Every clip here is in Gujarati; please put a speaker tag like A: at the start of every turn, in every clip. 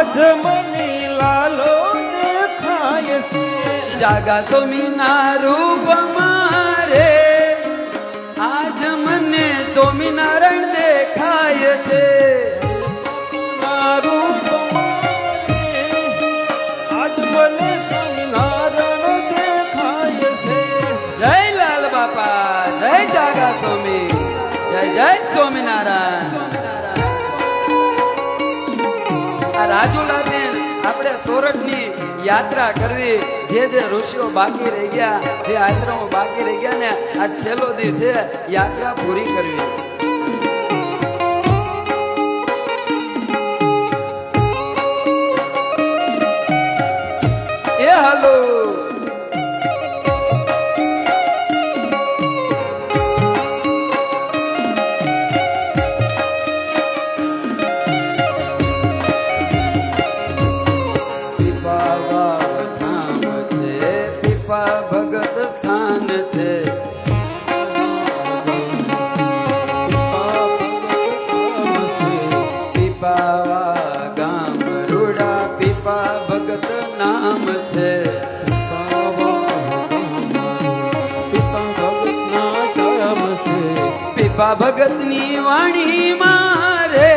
A: આજ મને
B: લાલો દેખાય છે.
A: જાગા સોમીના રૂપમાં રે આજ મને સ્વામિનારાયણ દેખાય છે. જય લાલ બાપા, જય જાગા સ્વામી. જય જય સ્વામિનારાયણ. સોરઠની યાત્રા કરવી. જે જે ઋષિઓ બાકી રહી ગયા, જે આશ્રમો બાકી રહી ગયા ને આ છેલ્લો દી છે યાત્રા પૂરી કરવી. એ હાલો. પીપા ભગતની વાણી મારે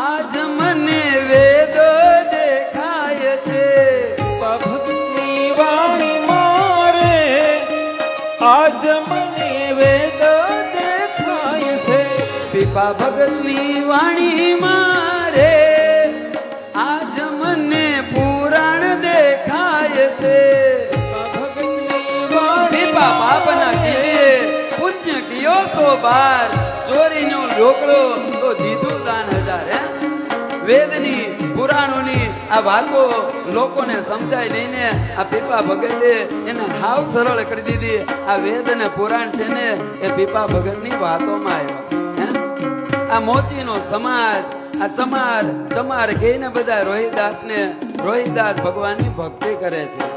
A: આજ મને વેદો દેખાય છે.
B: ભગતની વાણી મારે આજ મને વેદો દેખાય છે.
A: પીપા ભગતની વાણી મારે ઢોકળો તો દીધું દાન હજાર, હે? વેદની, પુરાણોની આ વાતો લોકોને સમજાય નહીં ને, આ પીપા ભગતે એને હાવ સરળ કરી દીધી. આ વેદ અને પુરાણ છે ને, એ પીપા ભગતની વાતોમાં આવ્યો આ મોચીનો સમાજ, આ સમાર, ચમાર કહીને બધા રોહિદાસ ને રોહિદાસ ભગવાનની ભક્તિ કરે છે.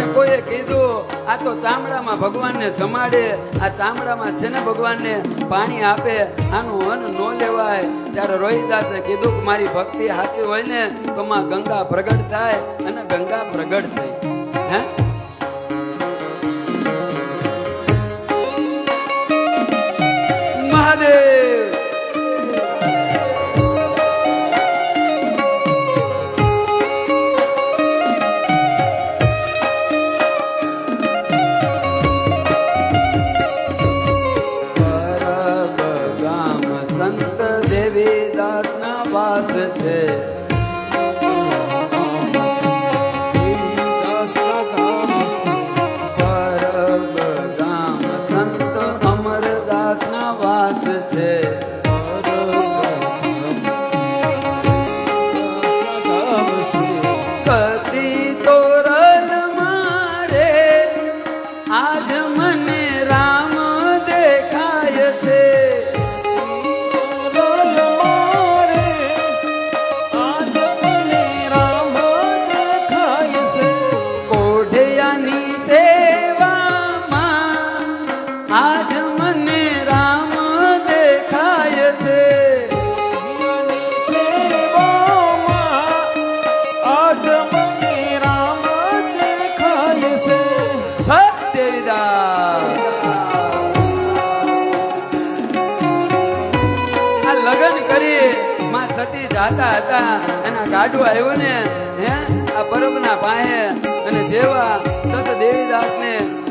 A: અને કોઈએ કીધું, આ તો ચામડામાં ભગવાનને જમાડે, આ ચામડામાં છે ને ભગવાનને પાણી આપે, આનું અન્ન ન લેવાય. ત્યારે રોહિદાસે કીધું કે, મારી ભક્તિ સાચી હોય ને, તો માં ગંગા પ્રગટ થાય અને ગંગા પ્રગટ થઈ. હે?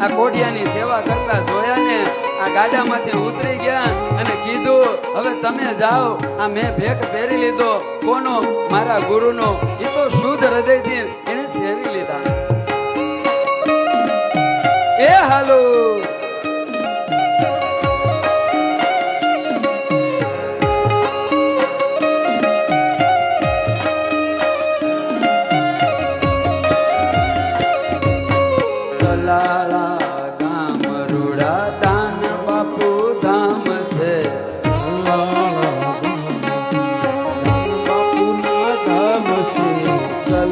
A: આ કોઠિયાની સેવા કરતા જોયા ને આ ગાડામાંથી ઉતરી ગયા અને કીધું, હવે તમે જાઓ. આ મેં ભેખ પહેરી લીધો. કોનો? મારા ગુરુનો. એ તો શુદ્ધ હૃદયથી એને સેવી લીધા. એ હાલો!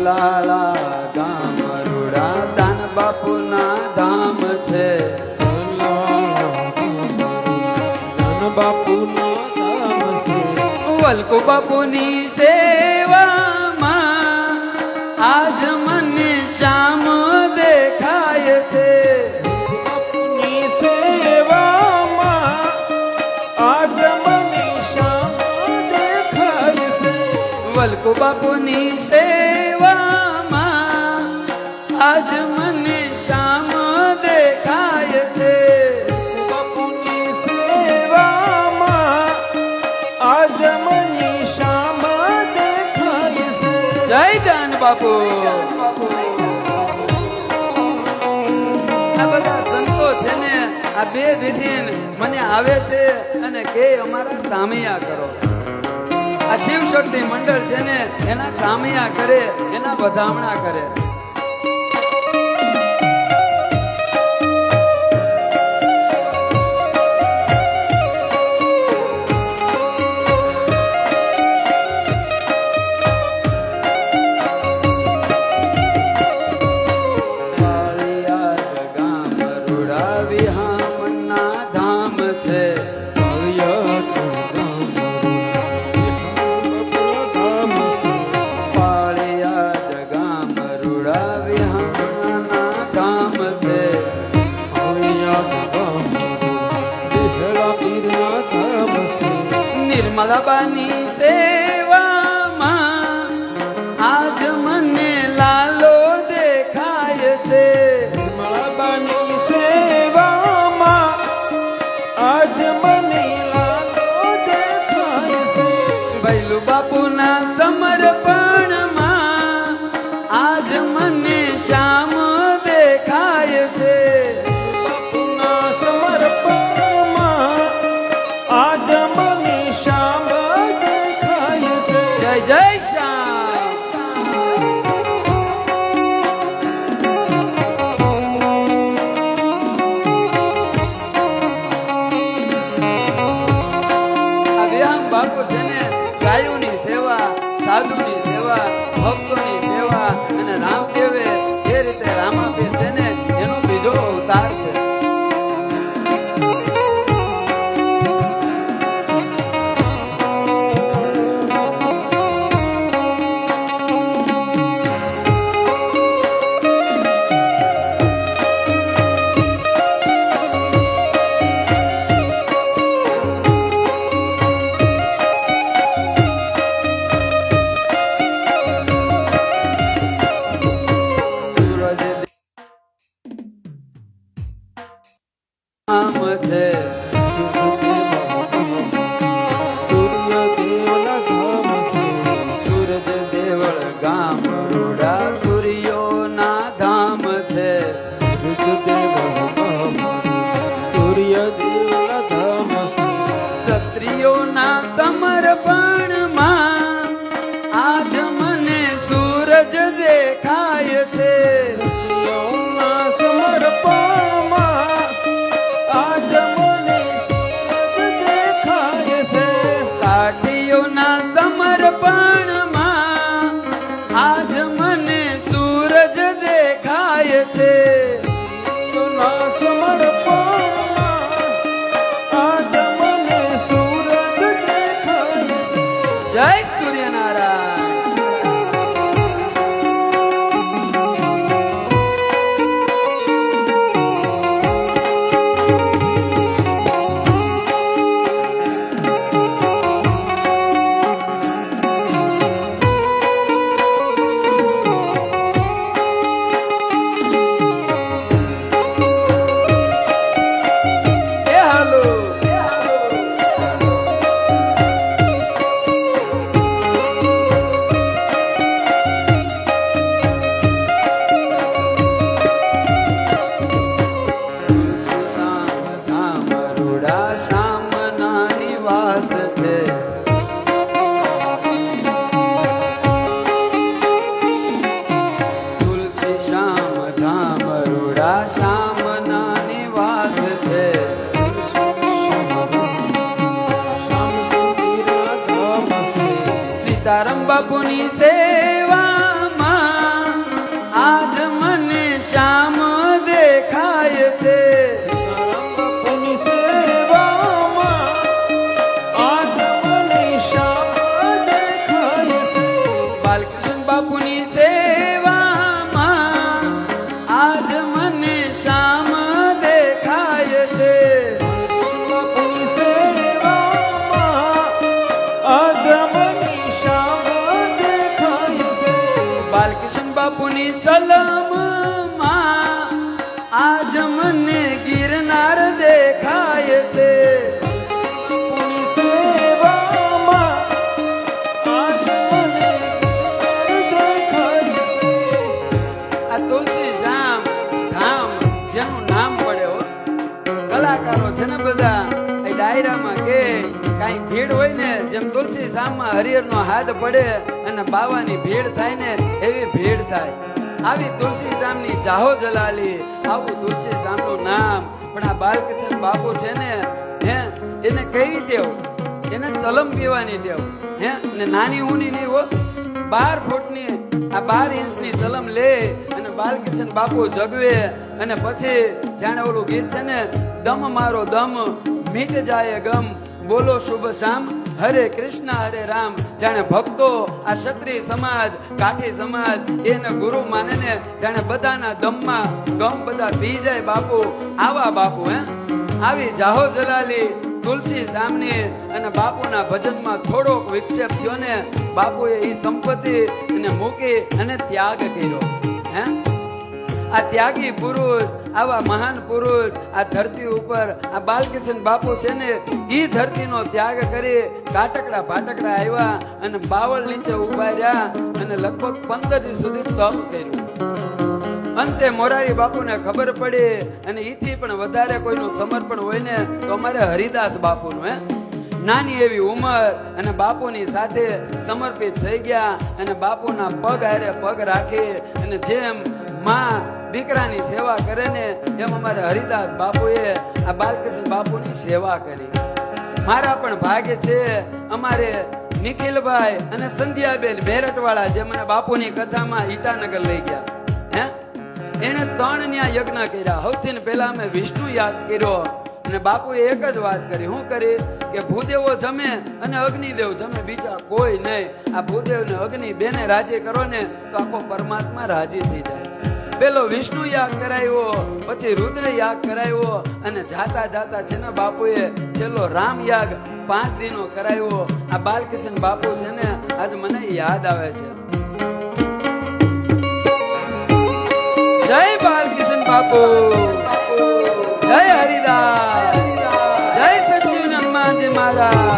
A: લાલા ગામ રૂડા દાન
B: બાપુના ધામ છે.
A: દાન બાપુનો ધામ છે. વલકો બાપુની સેવા ચાંદ બાપુ. આ બધા સંતો છે ને, આ બે દીધી મને આવે છે અને કે અમારા સામૈયા કરો. આ શિવ શક્તિ મંડળ છે ને, એના સામિયા કરે, એના વધામણા કરે. ના સમર્પણ સલામમાં, આજ મને ગિરનાર દેખાય છે. કલાકારો છે ને બધા ડાયરામાં કે કાંઈ ભીડ હોય ને, જેમ તુલસી શ્યામમાં હરિહરનો હાથ પડે અને બાવાની ભીડ થાય ને, એવી ભીડ થાય. આવી તુલસી શામની જાહો જલાલી. આવું તુલસી શામનું નામ. પણ આ બાલકૃષ્ણ બાપુ છે ને, હે, એને કહી ટેવ? એને ચલમ પીવાની ટેવ. હે ને નાની ઊની નહીં હો, બાર ફૂટની, આ બાર ઇંચની ચલમ લે. અને બાલકૃષ્ણ બાપુ જગવે. અને પછી જાણે ઓલું ગીત છે ને, દમ મારો દમ, મીટ જાય ગમ. બોલો શુભ શામ. હરે કૃષ્ણ, હરે રામ. જાણે ભક્તો આ ક્ષત્રિય સમાજ, કાઠી સમાજ, એને ગુરુ માને ને જાણે બધાના દમમાં દમ બધા પી જાય બાપુ. આવા બાપુ, હે? આવી જાહો જલાલી, તુલસી સામની અને બાપુના ભજનમાં થોડોક વિક્ષેપ થયો ને બાપુએ એ સંપત્તિ એને મૂકી અને ત્યાગ કર્યો. હે? આ ત્યાગી પુરુષ, આવા મહાન પુરુષ, આ ધરતી ઉપર, આ બાલકૃષ્ણ બાપુ છે ને, ઈ ધરતીનો ત્યાગ કરી કાટકડા ભાટકડા આવ્યા અને બાવળ નીચે ઊભા રહ્યા અને લગભગ પંદર દિવસ સુધી તપ કર્યું. અંતે મોરારી બાપુને ખબર પડી અને ઈથી પણ વધારે કોઈનું સમર્પણ હોય ને, તો અમારે હરિદાસ બાપુનું, હે? નાની એવી ઉંમર અને બાપુની સાથે સમર્પિત થઈ ગયા અને બાપુના પગ હારે પગ રાખી અને જેમ માં દીકરાની સેવા કરે ને એમ અમારે હરિદાસ બાપુએ આ બાલકૃષ્ણ બાપુની સેવા કરી. મારા પણ ભાગ્ય છે અમારે નિખિલભાઈ અને સંધ્યાબેન મેરટવાળા જે મને બાપુની કથામાં ઈટાનગર લઈ ગયા. હે? એને ત્રણ ન્યા યજ્ઞ કર્યા. સૌથી પહેલા અમે વિષ્ણુ યાદ કર્યો અને બાપુએ એક જ વાત કરી. હું કરી કે ભૂદેવો જમે અને અગ્નિદેવ જમે, બીજા કોઈ નહીં. આ ભૂદેવ ને અગ્નિ બેને રાજી કરો ને તો આખો પરમાત્મા રાજી થઈ જાય. પેલો વિષ્ણુ યાગ કરાયો, પછી રુદ્ર યાગ કરાયો અને જાતા જાતા છે ને બાપુએ છેલ્લો રામ યાગ પાંચ દિનો કરાયો. આ બાલકૃષ્ણ બાપુ છે ને, આજ મને યાદ આવે છે. જય બાલકૃષ્ણ બાપુ. જય હરિદાસ. જય સચિવ મહારાજ.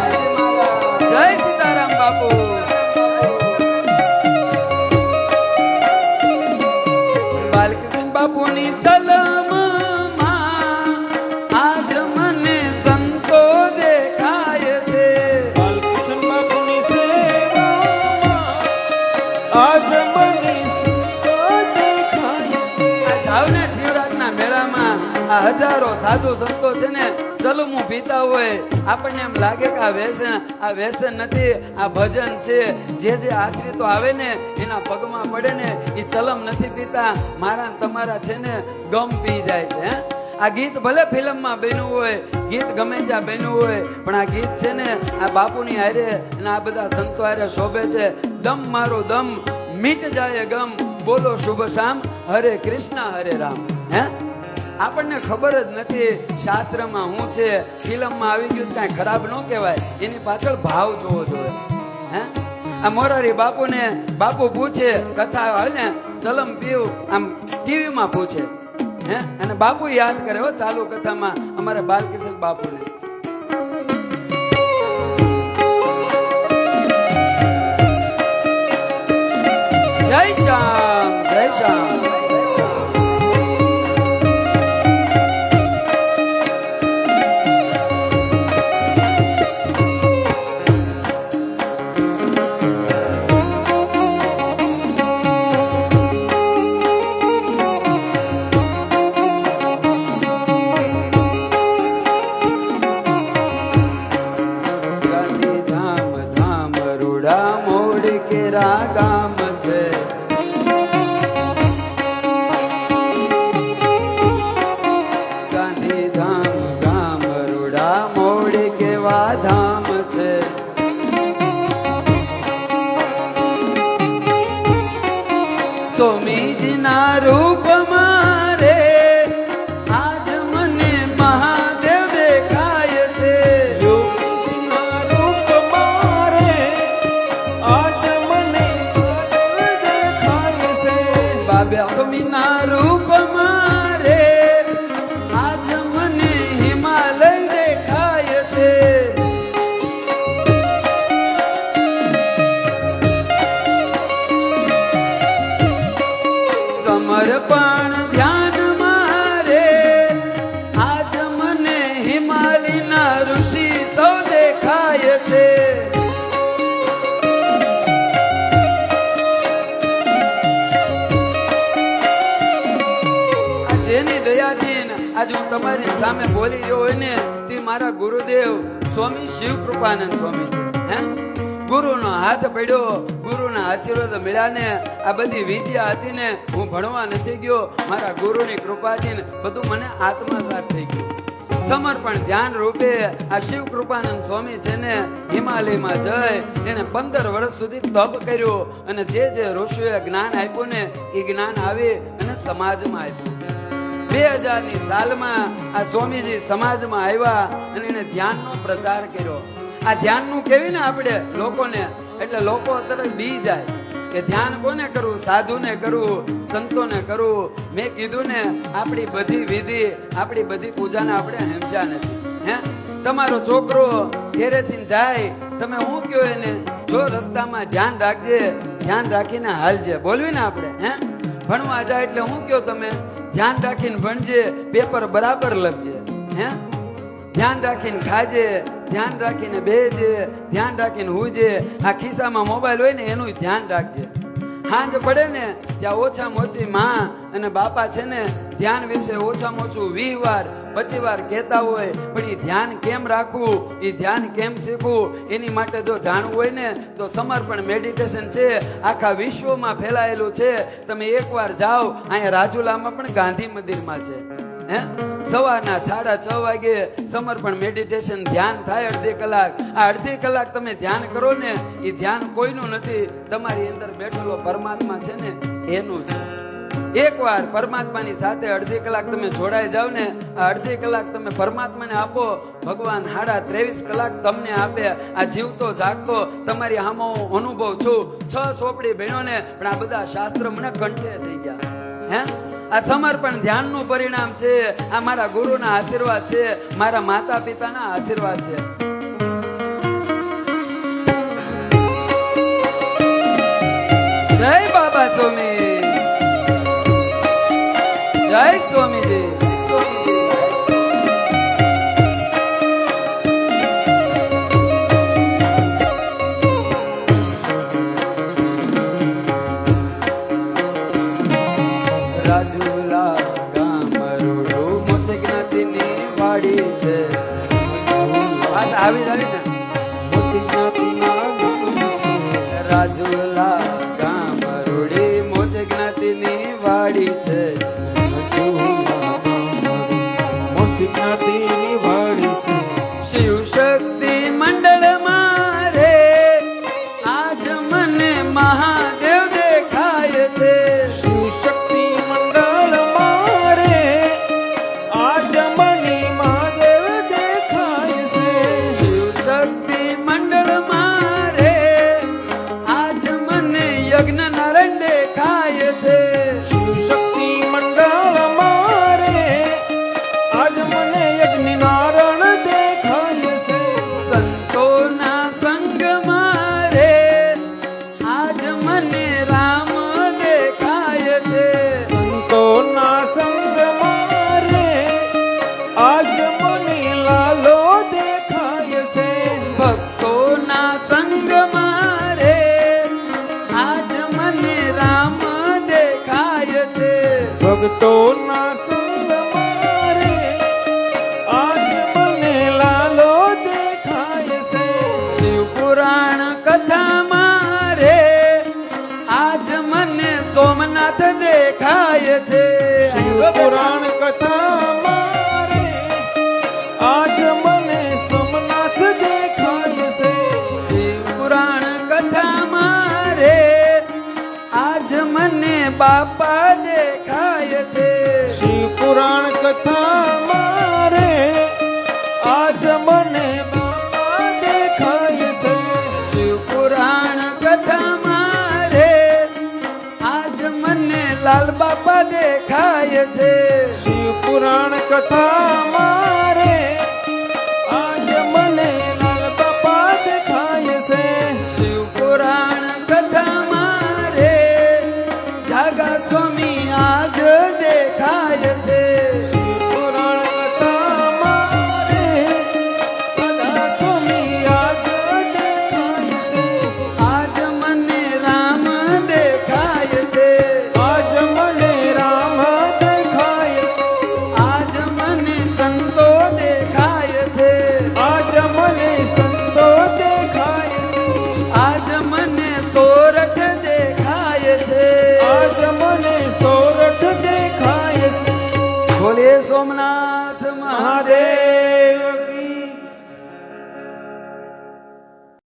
A: હજારો સાધુ સંતો છે ને જલમું પીતા હોય. આપણને એમ લાગે કે આ વ્યસન આ વ્યસન નથી, આ ભજન છે. જે જે આશ્રિતો આવે ને, એના પગમાં પડે ને, એ ચલમ નથી પીતા. મારા તમારા છે ને, ગમ પી જાય છે? આ ગીત ભલે ફિલ્મમાં બન્યું હોય, ગીત ગમે ત્યાં બન્યું હોય, પણ આ ગીત છે ને, આ બાપુની હારે અને આ બધા સંતો હારે શોભે છે. દમ મારો દમ, મીટ જાય ગમ. બોલો શુભ શામ. હરે કૃષ્ણ, હરે રામ, હે? આપણને ખબર જ નથી શાસ્ત્રમાં શું છે, ફિલ્મમાં આવી ગયું કાંઈ ખરાબ ન કહેવાય. એની પાછળ ભાવ જોવો જોઈએ. હે? આ મોરારી બાપુને, બાપુ પૂછે, કથા હોય ને, ચલમ પીવ, આમ ટીવીમાં પૂછે. હે? અને બાપુ યાદ કરે, હો, ચાલુ કથામાં અમારા બાલકિશન બાપુને. જય શ્યામ સ્વામીજીના રૂપમાં આજે હું તમારી સામે બોલી રહ્યો હોય ને, તે મારા ગુરુદેવ સ્વામી શિવ કૃપાનંદ સ્વામી છે, હે? ગુરુનો હાથ પડ્યો, ગુરુના આશીર્વાદ મળ્યા ને, આ બધી વિદ્યા હતી ને, હું ભણવા નથી ગયો, મારા ગુરુની કૃપાથી ને, બધું મને આત્મસાત થઈ ગયું. સમર્પણ ધ્યાન રૂપે આ શિવ કૃપાનંદ સ્વામી છે ને, હિમાલયમાં જઈ એને પંદર વર્ષ સુધી તપ કર્યો, અને જે જે ઋષિએ જ્ઞાન આપ્યું ને, એ જ્ઞાન આવી અને સમાજમાં આપ્યું. બે હજારની સાલમાં આ સ્વામીજી સમાજમાં આવ્યા અને એને ધ્યાનનો પ્રચાર કર્યો. આ ધ્યાનનું કેવી ને આપણે લોકોને, એટલે લોકો તરત બી જાય કે ધ્યાન કોને કરવું સાધુને કરવું સંતોને કરવું મેં કીધું ને, આપણી બધી વિધિ, આપણી બધી પૂજાને આપણે હેમચા નથી. હે? તમારો છોકરો ઘેરેથી જાય, તમે હું કયો એને? જો રસ્તામાં ધ્યાન રાખજે, ધ્યાન રાખીને હાલજે. બોલવી ને આપણે, હે? ભણવા જાય એટલે હું કયો તમે? ધ્યાન રાખીને ભણજે, પેપર બરાબર લખજે, હે? ધ્યાન રાખીને ખાજે, ધ્યાન રાખીને બેજે, ધ્યાન રાખીને હુજે. આ ખિસ્સામાં મોબાઈલ હોય ને એનું ધ્યાન રાખજે. હાંજ પડે ને, ત્યાં ઓછામાં ઓછી માં અને બાપા છે ને, ધ્યાન વિશે ઓછામાં ઓછું વીસ વાર, પચીસ વાર કહેતા હોય, પણ એ ધ્યાન કેમ રાખવું? એ ધ્યાન કેમ શીખવું? એની માટે જો જાણવું હોય ને, તો સમર્પણ મેડિટેશન છે. આખા વિશ્વમાં ફેલાયેલું છે. તમે એકવાર જાઓ, અહીંયા રાજુલામાં પણ ગાંધી મંદિરમાં છે. હે? સવારના સાડા છ વાગે સમર્પણ મેડિટેશન ધ્યાન થાય અડધી કલાક. આ અડધી કલાક તમે ધ્યાન કરો ને એ ધ્યાન કોઈનું નથી. તમારી અંદર બેઠેલો પરમાત્મા છે ને, એનું છે એકવાર પરમાત્માની સાથે અડધી કલાક તમે જોડાઈ જાવ ને અડધી કલાક તમે પરમાત્માને આપો. ભગવાન હાડા ત્રેવીસ કલાક તમને આપે. આ જીવતો જાગતો, તમારી હામો અનુભવ છું. છ ચોપડી બહેનો ને, પણ આ બધા શાસ્ત્ર મને કંઠે થઈ ગયા. હે? આ સમર્પણ ધ્યાનનું પરિણામ છે. આ મારા ગુરુના આશીર્વાદ છે. મારા માતા પિતાના આશીર્વાદ છે. જય બાબા સ્વામી. જય સ્વામીજી. કથા મારે, આજ મને સોમનાથ દેખાય છે
B: શિવ પુરાણ કથા મારે, આજ મને
A: બાપા દેખાય છે.
B: શિવ પુરાણ કથા મારે, આજ મને બાપા છે.
A: શિવ કથા મારે, આજ મને લાલ બાપા દેખાય છે.
B: પુરાણ કથા મારે